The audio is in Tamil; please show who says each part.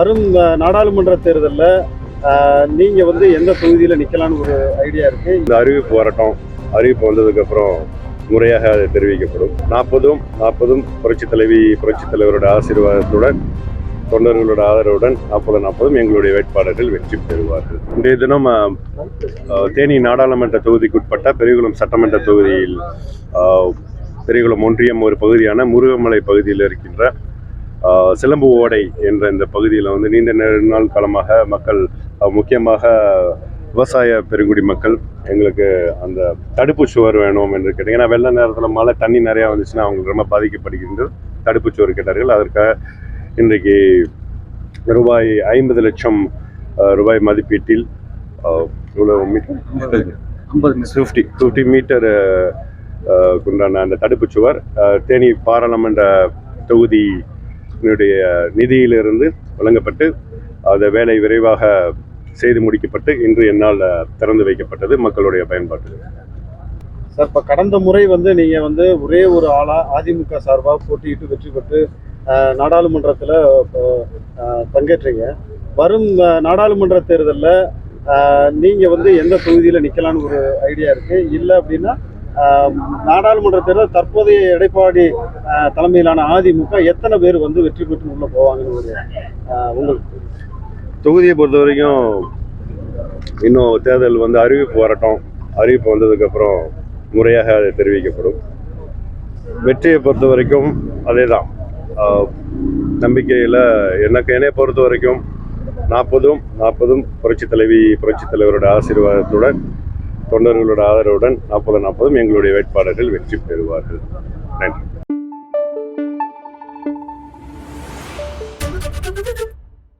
Speaker 1: வரும் நாடாளுமன்ற தேர்தலில் நீங்கள் வந்து எந்த தொகுதியில் நிற்கலான்னு ஒரு ஐடியா இருக்கு?
Speaker 2: இந்த அறிவிப்பு வரட்டும். அறிவிப்பு வந்ததுக்கப்புறம் முறையாக அது தெரிவிக்கப்படும். நாற்பதும் நாற்பதும் புரட்சி தலைவி புரட்சி தலைவரோட ஆசீர்வாதத்துடன் தொண்டர்களோட ஆதரவுடன் நாற்பது நாற்பதும் எங்களுடைய வேட்பாளர்கள் வெற்றி பெறுவார்கள். இன்றைய தினம் தேனி நாடாளுமன்ற தொகுதிக்குட்பட்ட பெரியகுளம் சட்டமன்ற தொகுதியில் பெரியகுளம் ஒன்றியம் ஒரு பகுதியான முருகமலை பகுதியில் இருக்கின்ற சிலம்பு ஓடை என்ற இந்த பகுதியில் வந்து நீண்ட நாள் காலமாக மக்கள் முக்கியமாக விவசாய பெருங்குடி மக்கள் எங்களுக்கு அந்த தடுப்பு சுவர் வேணும் என்று கேட்டீங்க. ஏன்னா வெள்ள நேரத்தில் மழை தண்ணி நிறையா வந்துச்சுன்னா அவங்களுக்கு ரொம்ப பாதிக்கப்படுகின்றது தடுப்பு சுவர் கேட்டார்கள். அதற்காக இன்றைக்கு ரூபாய் ஐம்பது லட்சம் ரூபாய் மதிப்பீட்டில் அஹ், இவ்வளவு மீட்டர்? ஃபிஃப்டி ஃபிஃப்டி மீட்டர் உண்டான அந்த தடுப்புச் சுவர் தேனி பாராளுமன்ற தொகுதியினுடைய நிதியிலிருந்து வழங்கப்பட்டு அந்த வேலை விரைவாக செய்து முடிக்கப்பட்டு இன்று என்னால் திறந்து வைக்கப்பட்டது மக்களுடைய பயன்பாட்டு
Speaker 1: சார் இப்போ கடந்த முறை வந்து நீங்கள் வந்து ஒரே ஒரு ஆளாக அதிமுக சார்பாக போட்டியிட்டு வெற்றி பெற்று நாடாளுமன்றத்தில் பங்கேற்றீங்க. வரும் நாடாளுமன்ற தேர்தலில் நீங்கள் வந்து எந்த தொகுதியில் நிற்கலான்னு ஒரு ஐடியா இருக்குது இல்லை அப்படின்னா நாடாளுமன்ற தேர்தல் தற்போதைய எடப்பாடி தலைமையிலான அதிமுக எத்தனை பேர் வந்து வெற்றி பெற்று உள்ள போவாங்கன்னு ஒரு உங்களுக்கு
Speaker 2: தொகுதியை பொறுத்த வரைக்கும் இன்னும் தேர்தல் வந்து அறிவிப்பு வரட்டும். அறிவிப்பு வந்ததுக்கப்புறம் முறையாக அது தெரிவிக்கப்படும். வெற்றியை பொறுத்த வரைக்கும் அதே தான் நம்பிக்கையில் எனக்கு என்னை பொறுத்த வரைக்கும் நாற்பதும் நாற்பதும் புரட்சி தலைவி புரட்சி தலைவரோட ஆசீர்வாதத்துடன் தொண்டர்களோட ஆதரவுடன் நாற்பது நாற்பதும் எங்களுடைய வேட்பாளர்கள் வெற்றி பெறுவார்கள். நன்றி.